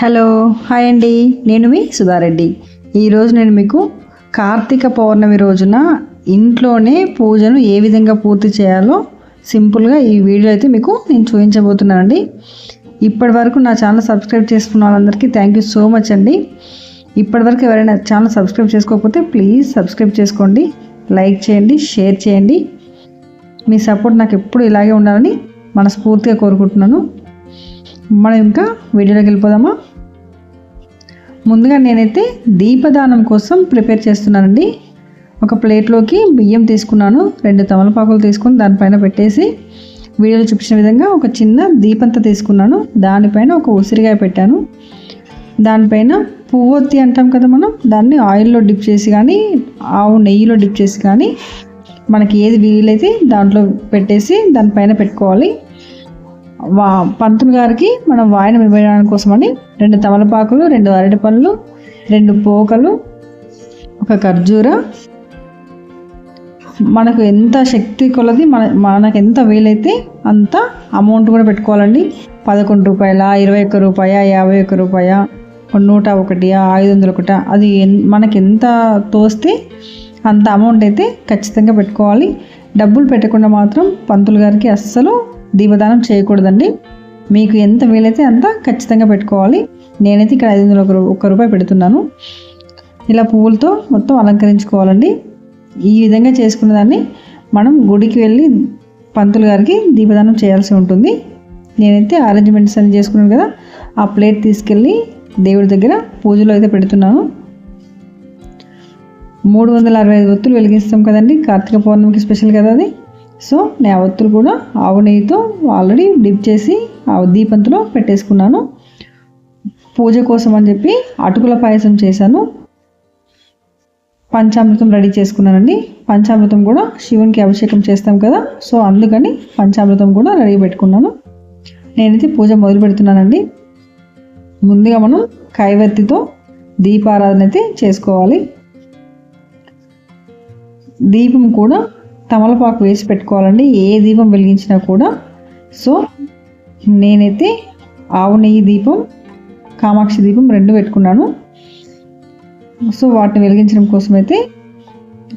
Hello hi అండి. నేను మీ సుధారెడ్డి. ఈరోజు నేను మీకు కార్తీక పౌర్ణమి రోజున ఇంట్లోనే పూజను ఏ విధంగా పూర్తి చేయాలో సింపుల్గా ఈ వీడియో అయితే మీకు నేను చూపించబోతున్నానండి ఇప్పటి వరకు నా ఛానల్ సబ్స్క్రైబ్ చేసుకున్న వాళ్ళందరికీ థ్యాంక్ యూ సో మచ్ అండి. ఇప్పటివరకు ఎవరైనా ఛానల్ సబ్స్క్రైబ్ చేసుకోకపోతే ప్లీజ్ సబ్స్క్రైబ్ చేసుకోండి లైక్ చేయండి షేర్ చేయండి. మీ సపోర్ట్ నాకు ఎప్పుడు ఇలాగే ఉండాలని మనస్ఫూర్తిగా కోరుకుంటున్నాను. మనం ఇంకా వీడియోలోకి వెళ్ళిపోదామా? ముందుగా నేనైతే దీపదానం కోసం ప్రిపేర్ చేస్తున్నానండి. ఒక ప్లేట్లోకి బియ్యం తీసుకున్నాను రెండు తమలపాకులు తీసుకొని దానిపైన పెట్టేసి వీడియోలో చూపించిన విధంగా ఒక చిన్న దీపంత తీసుకున్నాను. దానిపైన ఒక ఉసిరిగాయ పెట్టాను. దానిపైన పువ్వొత్తి అంటాం కదా మనం దాన్ని ఆయిల్లో డిప్ చేసి కానీ ఆవు నెయ్యిలో డిప్ చేసి కానీ మనకి ఏది వీలైతే దాంట్లో పెట్టేసి దానిపైన పెట్టుకోవాలి. పంతులు గారికి మనం వాయనం ఇవ్వడానికి కోసమని రెండు తమలపాకులు రెండు అరటి పళ్ళు రెండు పోకలు ఒక ఖర్జూర. మనకు ఎంత శక్తి కొలది మన మనకు ఎంత వీలైతే అంత అమౌంట్ కూడా పెట్టుకోవాలండి. పదకొండు రూపాయల ఇరవై ఒక్క రూపాయ యాభై ఒక్క రూపాయ నూట ఒకటి ఐదు వందల ఒకట అది మనకి ఎంత తోస్తే అంత అమౌంట్ అయితే ఖచ్చితంగా పెట్టుకోవాలి. డబ్బులు పెట్టకుండా మాత్రం పంతులు గారికి అస్సలు దీపదానం చేయకూడదండి. మీకు ఎంత వీలైతే అంత ఖచ్చితంగా పెట్టుకోవాలి. నేనైతే ఇక్కడ ఐదు వందల ఒక్క రూపాయి పెడుతున్నాను. ఇలా పువ్వులతో మొత్తం అలంకరించుకోవాలండి. ఈ విధంగా చేసుకున్న దాన్ని మనం గుడికి వెళ్ళి పంతులు గారికి దీపదానం చేయాల్సి ఉంటుంది. నేనైతే అరేంజ్మెంట్స్ అన్ని చేసుకున్నాను కదా ఆ ప్లేట్ తీసుకెళ్ళి దేవుడి దగ్గర పూజలో అయితే పెడుతున్నాను. మూడు వందల అరవై ఐదు ఒత్తులు వెలిగిస్తాం కదండి. కార్తీక పౌర్ణమికి స్పెషల్ కదా అది. సో నేను ఒత్తులు కూడా ఆవు నెయ్యితో ఆల్రెడీ డిప్ చేసి ఆ దీపంతులో పెట్టేసుకున్నాను. పూజ కోసం అని చెప్పి అటుకుల పాయసం చేశాను. పంచామృతం రెడీ చేసుకున్నానండి. పంచామృతం కూడా శివునికి అభిషేకం చేస్తాం కదా సో అందుకని పంచామృతం కూడా రెడీ పెట్టుకున్నాను. నేనైతే పూజ మొదలు పెడుతున్నానండి. ముందుగా మనం కైవత్తితో దీపారాధన అయితే చేసుకోవాలి. దీపం కూడా తమలపాకు వేసి పెట్టుకోవాలండి. ఏ దీపం వెలిగించినా కూడా. సో నేనైతే ఆవు నెయ్యి దీపం కామాక్షి దీపం రెండు పెట్టుకున్నాను. సో వాటిని వెలిగించడం కోసం అయితే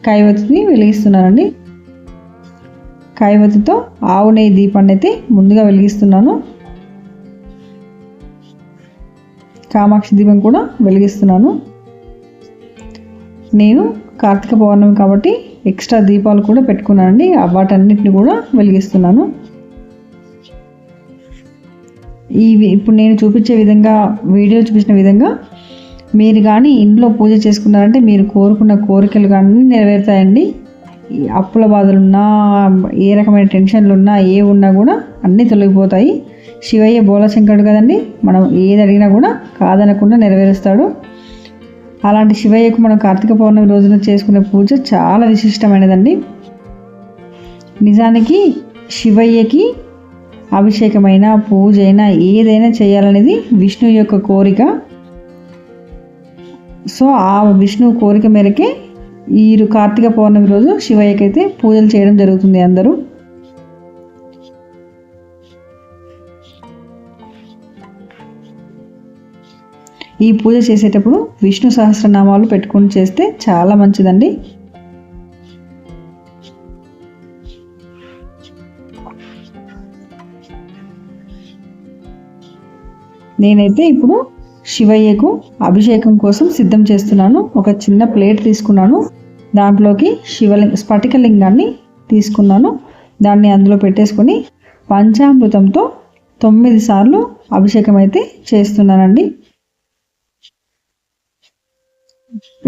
కైవతిని వెలిగిస్తున్నానండి. కైవతితో ఆవు నెయ్యి దీపాన్ని అయితే ముందుగా వెలిగిస్తున్నాను. కామాక్షి దీపం కూడా వెలిగిస్తున్నాను. నేను కార్తీక పౌర్ణమి కాబట్టి ఎక్స్ట్రా దీపాలు కూడా పెట్టుకున్నానండి. వాటన్నిటిని కూడా వెలిగిస్తున్నాను. ఈ ఇప్పుడు నేను చూపించే విధంగా వీడియో చూపించిన విధంగా మీరు కానీ ఇంట్లో పూజ చేసుకున్నారంటే మీరు కోరుకున్న కోరికలు కానీ నెరవేరుతాయండి. అప్పుల బాధలున్నా ఏ రకమైన టెన్షన్లు ఉన్నా ఏ ఉన్నా కూడా అన్నీ తొలగిపోతాయి. శివయ్య బోలశంకరుడు కదండి. మనం ఏది అడిగినా కూడా కాదనకుండా నెరవేరుస్తాడు. అలాంటి శివయ్యకు మనం కార్తీక పౌర్ణమి రోజున చేసుకునే పూజ చాలా విశిష్టమైనదండి. నిజానికి శివయ్యకి అభిషేకమైన పూజ అయినా ఏదైనా చేయాలనేది విష్ణు యొక్క కోరిక. సో ఆ విష్ణు కోరిక మేరకే ఈ కార్తీక పౌర్ణమి రోజు శివయ్యకైతే పూజలు చేయడం జరుగుతుంది అందరూ. ఈ పూజ చేసేటప్పుడు విష్ణు సహస్రనామాలు పెట్టుకుని చేస్తే చాలా మంచిదండి. నేనైతే ఇప్పుడు శివయ్యకు అభిషేకం కోసం సిద్ధం చేస్తున్నాను. ఒక చిన్న ప్లేట్ తీసుకున్నాను. దాంట్లోకి శివలింగ స్ఫటికలింగాన్ని తీసుకున్నాను. దాన్ని అందులో పెట్టేసుకొని పంచామృతంతో తొమ్మిది సార్లు అభిషేకం అయితే చేస్తున్నానండి.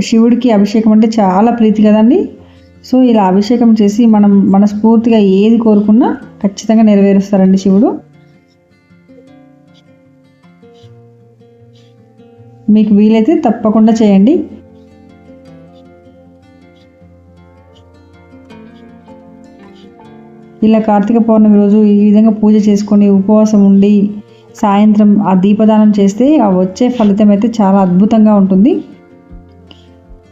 శివుడికి అభిషేకం అంటే చాలా ప్రీతి కదండి. సో ఇలా అభిషేకం చేసి మనం మనస్ఫూర్తిగా ఏది కోరుకున్నా ఖచ్చితంగా నెరవేరుస్తారండి శివుడు. మీకు వీలైతే తప్పకుండా చేయండి. ఇలా కార్తీక పౌర్ణమి రోజు ఈ విధంగా పూజ చేసుకొని ఉపవాసం ఉండి సాయంత్రం ఆ దీపదానం చేస్తే ఆ వచ్చే ఫలితం అయితే చాలా అద్భుతంగా ఉంటుంది.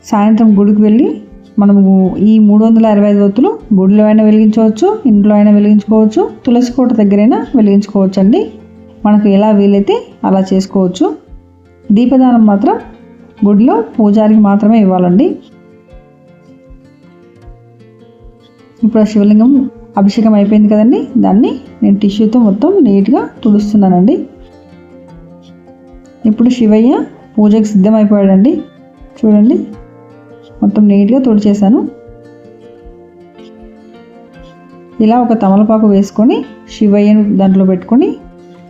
సాయంత్రం గుడికి వెళ్ళి మనము ఈ మూడు వందల అరవై ఐదు ఒత్తులు గుడిలో అయినా వెలిగించవచ్చు ఇంట్లో అయినా వెలిగించుకోవచ్చు తులసి కోట దగ్గరైనా వెలిగించుకోవచ్చు అండి మనకు ఎలా వీలైతే అలా చేసుకోవచ్చు. దీపదానం మాత్రం గుడిలో పూజారికి మాత్రమే ఇవ్వాలండి. ఇప్పుడు ఆ శివలింగం అభిషేకం అయిపోయింది కదండి. దాన్ని నేను టిష్యూతో మొత్తం నీట్గా తుడుస్తున్నానండి. ఇప్పుడు శివయ్య పూజకు సిద్ధమైపోయాడండి. చూడండి. మొత్తం నీట్గా తుడిచేసాను. ఇలా ఒక తమలపాకు వేసుకొని శివయ్యను దాంట్లో పెట్టుకొని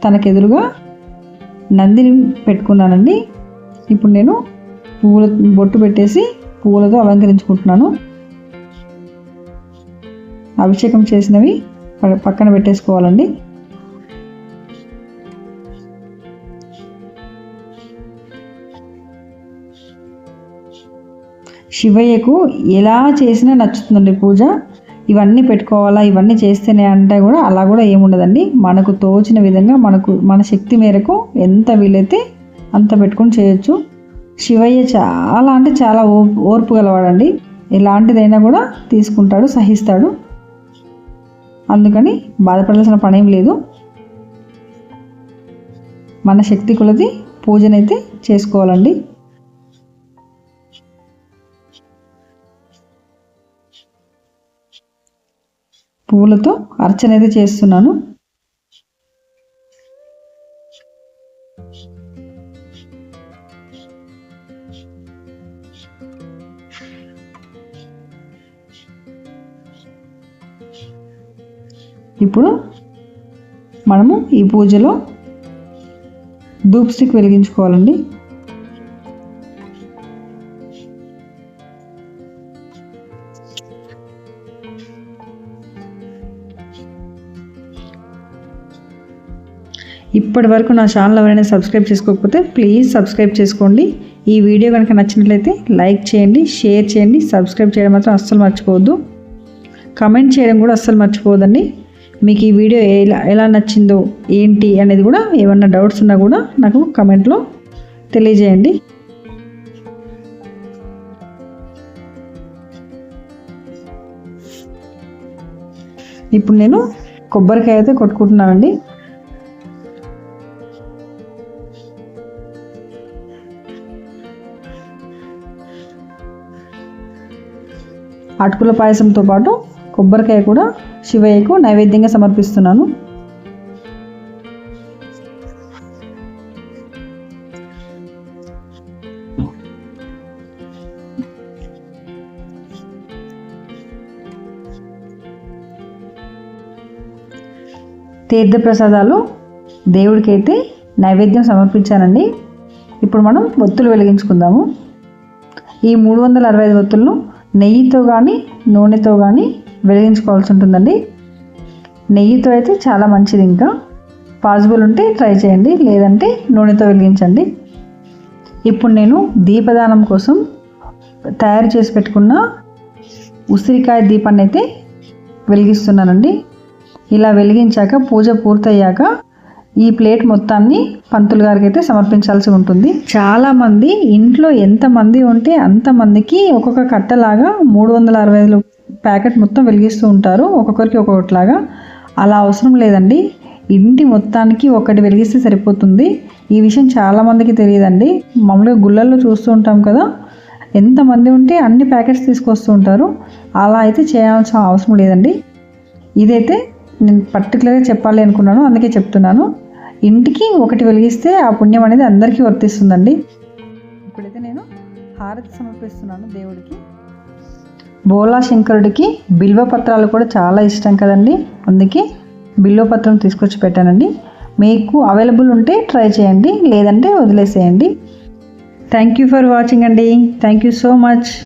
తనకెదురుగా నందిని పెట్టుకున్నానండి. ఇప్పుడు నేను పువ్వుల బొట్టు పెట్టేసి పువ్వులతో అలంకరించుకుంటున్నాను. అభిషేకం చేసినవి పక్కన పెట్టేసుకోవాలండి. శివయ్యకు ఎలా చేసినా నచ్చుతుందండి పూజ. ఇవన్నీ పెట్టుకోవాలా ఇవన్నీ చేస్తేనే అంటే కూడా అలా కూడా ఏముండదండి. మనకు తోచిన విధంగా మనకు మన శక్తి మేరకు ఎంత వీలైతే అంత పెట్టుకొని చేయొచ్చు. శివయ్య చాలా అంటే చాలా ఓర్పు గలవాడండి. ఎలాంటిదైనా కూడా తీసుకుంటాడు సహిస్తాడు. అందుకని బాధపడాల్సిన పనేం లేదు. మన శక్తి కొలది పూజనైతే చేసుకోవాలండి. పువ్వులతో అర్చన అయితే చేస్తున్నాను. ఇప్పుడు మనము ఈ పూజలో ధూప్ స్టిక్ వెలిగించుకోవాలండి. ఇప్పటి వరకు నా ఛానల్ ఎవరైనా సబ్స్క్రైబ్ చేసుకోకపోతే ప్లీజ్ సబ్స్క్రైబ్ చేసుకోండి. ఈ వీడియో కనుక నచ్చినట్లయితే లైక్ చేయండి షేర్ చేయండి సబ్స్క్రైబ్ చేయడం మాత్రం అస్సలు మర్చిపోవద్దు. కమెంట్ చేయడం కూడా అస్సలు మర్చిపోవద్దండి. మీకు ఈ వీడియో ఎలా ఎలా నచ్చిందో ఏంటి అనేది కూడా ఏమన్నా డౌట్స్ ఉన్నా కూడా నాకు కమెంట్లో తెలియజేయండి. ఇప్పుడు నేను కొబ్బరికాయ అయితే కొట్టుకుంటున్నానండి. అటుకుల పాయసంతో పాటు కొబ్బరికాయ కూడా శివయ్యకు నైవేద్యంగా సమర్పిస్తున్నాను. తీర్థప్రసాదాలు దేవుడికైతే నైవేద్యం సమర్పించానండి. ఇప్పుడు మనం ఒత్తులు వెలిగించుకుందాము. ఈ మూడు వందల అరవై ఐదు ఒత్తులను నెయ్యితో కానీ నూనెతో కానీ వెలిగించుకోవాల్సి ఉంటుందండి. నెయ్యితో అయితే చాలా మంచిది ఇంకా. పాసిబుల్ ఉంటే ట్రై చేయండి లేదంటే నూనెతో వెలిగించండి. ఇప్పుడు నేను దీపదానం కోసం తయారు చేసి పెట్టుకున్న ఉసిరికాయ దీపాన్ని అయితే వెలిగిస్తున్నానండి. ఇలా వెలిగించాక పూజ పూర్తయ్యాక ఈ ప్లేట్ మొత్తాన్ని పంతులు గారికి అయితే సమర్పించాల్సి ఉంటుంది. చాలామంది ఇంట్లో ఎంతమంది ఉంటే అంతమందికి ఒక్కొక్క కట్టలాగా మూడు వందల అరవై ఐదు ప్యాకెట్ మొత్తం వెలిగిస్తూ ఉంటారు. ఒక్కొక్కరికి ఒక్కొక్కటిలాగా. అలా అవసరం లేదండి. ఇంటి మొత్తానికి ఒకటి వెలిగిస్తే సరిపోతుంది. ఈ విషయం చాలామందికి తెలియదండి. మామూలుగా గుళ్ళల్లో చూస్తూ ఉంటాం కదా. ఎంతమంది ఉంటే అన్ని ప్యాకెట్స్ తీసుకొస్తూ ఉంటారు. అలా అయితే చేయాల్సిన అవసరం లేదండి. ఇదైతే నేను పర్టికులర్గా చెప్పాలి అనుకున్నాను. అందుకే చెప్తున్నాను. ఇంటికి ఒకటి వెలిగిస్తే ఆ పుణ్యం అనేది అందరికీ వర్తిస్తుందండి. ఇప్పుడైతే నేను హారతి సమర్పిస్తున్నాను దేవుడికి. బోలా శంకరుడికి బిల్వ పత్రాలు కూడా చాలా ఇష్టం కదండి. అందుకే బిల్వ పత్రం తీసుకొచ్చి పెట్టానండి. మీకు అవైలబుల్ ఉంటే ట్రై చేయండి లేదంటే వదిలేసేయండి. థ్యాంక్ యూ ఫర్ వాచింగ్ అండి. Thank you so much